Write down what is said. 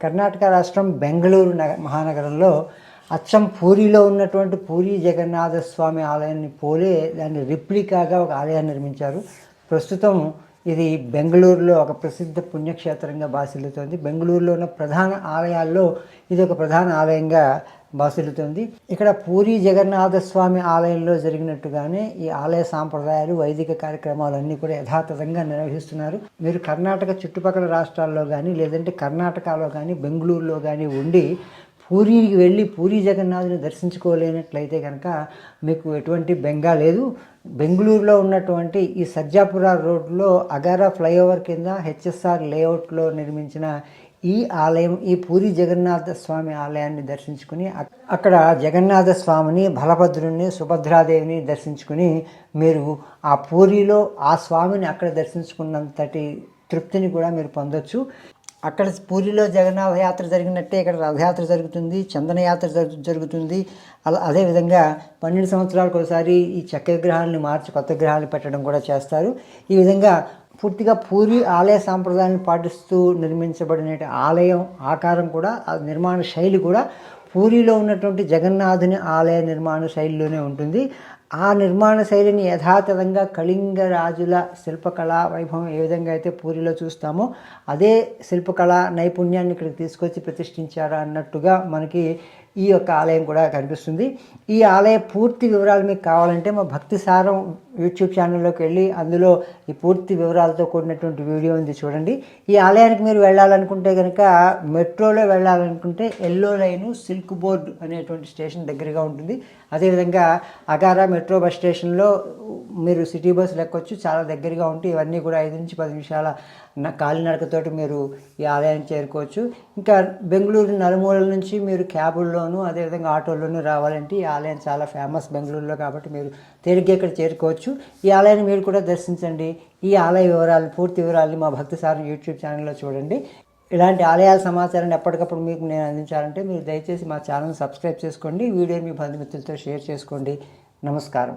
కర్ణాటక రాష్ట్రం బెంగళూరు నగ మహానగరంలో అచ్చం పూరిలో ఉన్నటువంటి పూరి జగన్నాథ స్వామి ఆలయాన్ని పోలే దాన్ని రిప్లికాగా ఒక ఆలయాన్ని నిర్మించారు. ప్రస్తుతం ఇది బెంగళూరులో ఒక ప్రసిద్ధ పుణ్యక్షేత్రంగా బాసిల్లుతోంది బెంగళూరులో ఉన్న ప్రధాన ఆలయాల్లో ఇది ఒక ప్రధాన ఆలయంగా బాసిల్లుతుంది. ఇక్కడ పూరి జగన్నాథ స్వామి ఆలయంలో జరిగినట్టుగానే ఈ ఆలయ సాంప్రదాయాలు వైదిక కార్యక్రమాలు అన్నీ కూడా యథాతథంగా నిర్వహిస్తున్నారు. మీరు కర్ణాటక చుట్టుపక్కల రాష్ట్రాల్లో కానీ లేదంటే కర్ణాటకలో కానీ బెంగళూరులో కానీ ఉండి పూరికి వెళ్ళి పూరి జగన్నాథుని దర్శించుకోలేనట్లయితే కనుక మీకు ఎటువంటి బెంగా లేదు. బెంగళూరులో ఉన్నటువంటి ఈ సజ్జాపుర రోడ్లో అగారా ఫ్లైఓవర్ కింద హెచ్ఎస్ఆర్ లేఅవుట్లో నిర్మించిన ఈ ఆలయం ఈ పూరి జగన్నాథ స్వామి ఆలయాన్ని దర్శించుకుని అక్కడ జగన్నాథ స్వామిని బలభద్రుని సుభద్రాదేవిని దర్శించుకుని మీరు ఆ పూరిలో ఆ స్వామిని అక్కడ దర్శించుకున్నంతటి తృప్తిని కూడా మీరు పొందొచ్చు. అక్కడ పూరిలో జగన్నాథ యాత్ర జరిగినట్టే ఇక్కడ రథయాత్ర జరుగుతుంది చందనయాత్ర జరుగు- జరుగుతుంది. అలా అదేవిధంగా పన్నెండు సంవత్సరాలకు ఒకసారి ఈ చక్ర గ్రహాలను మార్చి కొత్త విగ్రహాలు పెట్టడం కూడా చేస్తారు. ఈ విధంగా పూర్తిగా పూరి ఆలయ సాంప్రదాయాన్ని పాటిస్తూ నిర్మించబడిన ఆలయం ఆకారం కూడా నిర్మాణ శైలి కూడా పూరిలో ఉన్నటువంటి జగన్నాథుని ఆలయ నిర్మాణ శైలిలోనే ఉంటుంది. ఆ నిర్మాణ శైలిని యథాతథంగా కళింగ రాజుల శిల్పకళా వైభవం ఏ విధంగా అయితే పూరిలో చూస్తామో అదే శిల్పకళా నైపుణ్యాన్ని ఇక్కడికి తీసుకొచ్చి ప్రతిష్ఠించారా అన్నట్టుగా మనకి ఈ యొక్క ఆలయం కూడా కనిపిస్తుంది. ఈ ఆలయ పూర్తి వివరాలు మీకు కావాలంటే మా భక్తి సారం యూట్యూబ్ ఛానల్లోకి వెళ్ళి అందులో ఈ పూర్తి వివరాలతో కూడినటువంటి వీడియో ఉంది చూడండి. ఈ ఆలయానికి మీరు వెళ్ళాలనుకుంటే కనుక మెట్రోలో వెళ్ళాలనుకుంటే ఎల్లో లైను సిల్క్ బోర్డ్ అనేటువంటి స్టేషన్ దగ్గరగా ఉంటుంది. అదేవిధంగా అగారా మెట్రో బస్ స్టేషన్లో మీరు సిటీ బస్సులు ఎక్కొచ్చు చాలా దగ్గరగా ఉంటే ఇవన్నీ కూడా ఐదు నుంచి పది నిమిషాల న- కాలినడకతోటి మీరు ఈ ఆలయానికి చేరుకోవచ్చు. ఇంకా బెంగళూరు నలుమూలల నుంచి మీరు క్యాబుల్లో క్యాబుల్లోనూ అదేవిధంగా ఆటోల్లోనూ రావాలంటే ఈ ఆలయం చాలా ఫేమస్ బెంగళూరులో కాబట్టి మీరు తేలిగ్గా ఇక్కడ చేరుకోవచ్చు. ఈ ఆలయాన్ని మీరు కూడా దర్శించండి. ఈ ఆలయ వివరాలు పూర్తి వివరాలు మా భక్తి సార్ యూట్యూబ్ ఛానల్లో చూడండి. ఇలాంటి ఆలయాల సమాచారాన్ని ఎప్పటికప్పుడు మీకు నేను అందించాలంటే మీరు దయచేసి మా ఛానల్ సబ్స్క్రైబ్ చేసుకోండి. వీడియోని మీ బంధుమిత్రులతో షేర్ చేసుకోండి. నమస్కారం.